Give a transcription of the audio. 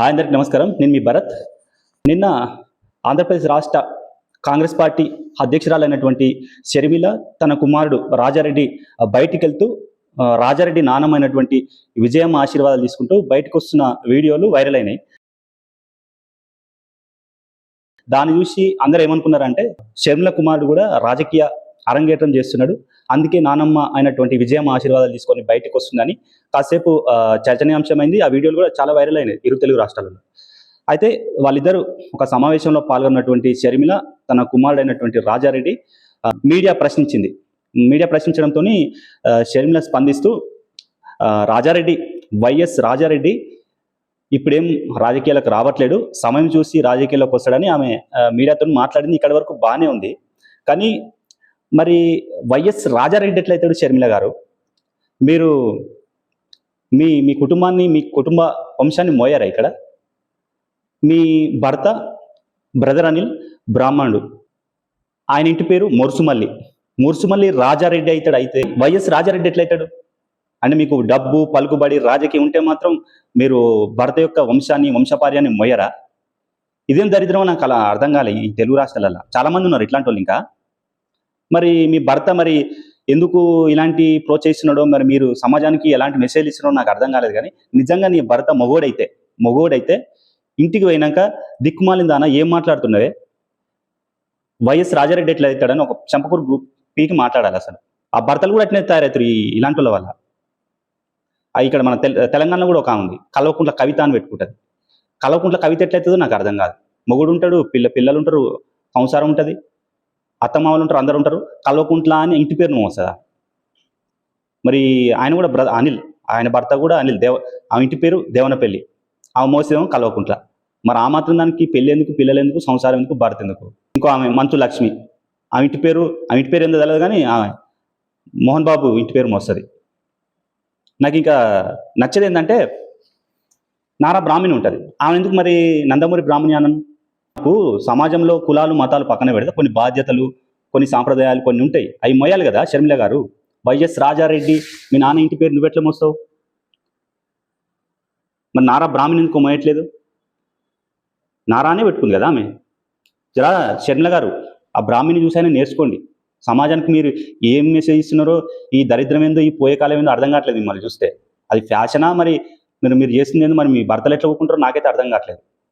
Hi అందరికి నమస్కారం. నేను మీ భరత్. నిన్న ఆంధ్రప్రదేశ్ రాష్ట్ర కాంగ్రెస్ పార్టీ అధ్యక్షురాలైనటువంటి షర్మిల తన కుమారుడు రాజారెడ్డి బయటికి వెళ్తూ రాజారెడ్డి నానమైనటువంటి విజయం ఆశీర్వాదాలు తీసుకుంటూ బయటకు వస్తున్న వీడియోలు వైరల్ అయినాయి. దాన్ని చూసి అందరూ ఏమనుకున్నారంటే షర్మిల కుమారుడు కూడా రాజకీయ అరంగేట్రం చేస్తున్నాడు. అందుకే నానమ్మ అయినటువంటి విజయం ఆశీర్వాదాలు తీసుకొని బయటకు వస్తుందని కాసేపు చర్చనీయాంశమైంది ఆ వీడియోలు కూడా చాలా వైరల్ అయినాయి ఇరు తెలుగు రాష్ట్రాలలో. అయితే వాళ్ళిద్దరూ ఒక సమావేశంలో పాల్గొన్నటువంటి షర్మిల తన కుమారుడైనటువంటి రాజారెడ్డి మీడియా ప్రశ్నించింది. మీడియా ప్రశ్నించడంతో షర్మిల స్పందిస్తూ రాజారెడ్డి వైఎస్ రాజారెడ్డి ఇప్పుడేం రాజకీయాలకు రావట్లేడు సమయం చూసి రాజకీయాల్లోకి వస్తాడని ఆమె మీడియాతో మాట్లాడింది. ఇక్కడి వరకు బాగానే ఉంది. కానీ మరి వైఎస్ రాజారెడ్డి ఎట్లయితాడు షర్మిల గారు? మీరు మీ మీ కుటుంబాన్ని మీ కుటుంబ వంశాన్ని మోయారా ఇక్కడ? మీ భర్త బ్రదర్ అనిల్ బ్రాహ్మణుడు. ఆయన ఇంటి పేరు మురుసుమల్లి. మురుసుమల్లి రాజారెడ్డి అవుతాడు అయితే వైఎస్ రాజారెడ్డి ఎట్లయితాడు? అంటే మీకు డబ్బు పలుకుబడి రాజకీయం ఉంటే మాత్రం మీరు భర్త యొక్క వంశాన్ని వంశపార్యాన్ని మొయ్యరా ఇదేం దరిద్రమో నాకు అలా అర్థం కాలే ఈ తెలుగు రాష్ట్రాలలో. చాలామంది ఉన్నారు ఇట్లాంటి వాళ్ళు ఇంకా. మరి మీ భర్త మరి ఎందుకు ఇలాంటి ప్రోత్సహిస్తున్నాడో మరి మీరు సమాజానికి ఎలాంటి మెసేజ్ ఇస్తున్నాడో నాకు అర్థం కాలేదు కానీ నిజంగా నీ భర్త మగోడైతే మగోడైతే ఇంటికి పోయినాక దిక్కుమాలిందాన? ఏం మాట్లాడుతున్నవే? వైఎస్ రాజారెడ్డి ఎట్లా అవుతాడని ఒక చంపకూరు గ్రూప్ పీకి మాట్లాడాలి అసలు. ఆ భర్తలు కూడా అట్నే తయారవుతారు ఈ ఇలాంటి వాళ్ళ వల్ల. ఇక్కడ మన తెలంగాణలో కూడా ఒక ఉంది. కల్వకుంట్ల కవిత అని పెట్టుకుంటుంది. కల్వకుంట్ల కవిత ఎట్లయితుందో నాకు అర్థం కాదు. మొగుడు ఉంటాడు పిల్ల పిల్లలు ఉంటారు సంసారం ఉంటుంది. అత్తమామలు ఉంటారు అందరు ఉంటారు. కల్వకుంట్ల అని ఇంటి పేరు నువ్వు వస్తుందా? మరి ఆయన కూడా బ్రదర్ అనిల్ ఆయన భర్త కూడా అనిల్ దేవ ఆ ఇంటి పేరు దేవనపల్లి. ఆమె మోసేదేమో కల్వకుంట్ల. మరి ఆ మాత్రం దానికి పెళ్ళి ఎందుకు పిల్లలు ఎందుకు సంసారం ఎందుకు భర్త ఎందుకు? ఇంకో ఆమె మంచు లక్ష్మి. ఆమె ఇంటి పేరు ఆమె ఇంటి పేరు ఎందుకు తెలియదు కానీ ఆమె మోహన్ బాబు ఇంటి పేరు మోస్తుంది. నాకు ఇంకా నచ్చేది ఏంటంటే నారా బ్రాహ్మణి ఉంటుంది. ఆమె ఎందుకు మరి నందమూరి బ్రాహ్మణి అన్నాను? నాకు సమాజంలో కులాలు మతాలు పక్కన పెడితే కొన్ని బాధ్యతలు కొన్ని సాంప్రదాయాలు కొన్ని ఉంటాయి. అవి మొయ్యాలి కదా షర్మిల గారు? వైఎస్ రాజారెడ్డి మీ నాన్న ఇంటి పేరు నువ్వెట్లా మోస్తావు? మరి నారా బ్రాహ్మణి ఎందుకు మోయట్లేదు? నారానే పెట్టుకుంది కదా ఆమె. జరా షర్మిల గారు ఆ బ్రాహ్మణి చూసైనా నేర్చుకోండి. సమాజానికి మీరు ఏం మెసేజ్ ఇస్తున్నారో ఈ దరిద్రం ఏందో ఈ పోయే కాలం ఏందో అర్థం కావట్లేదు మిమ్మల్ని చూస్తే. అది ఫ్యాషనా మరి? మీరు మీరు చేసింది ఏందో మరి మీ భర్తలు ఎట్లా ఒప్పుకుంటారో నాకైతే అర్థం కావట్లేదు.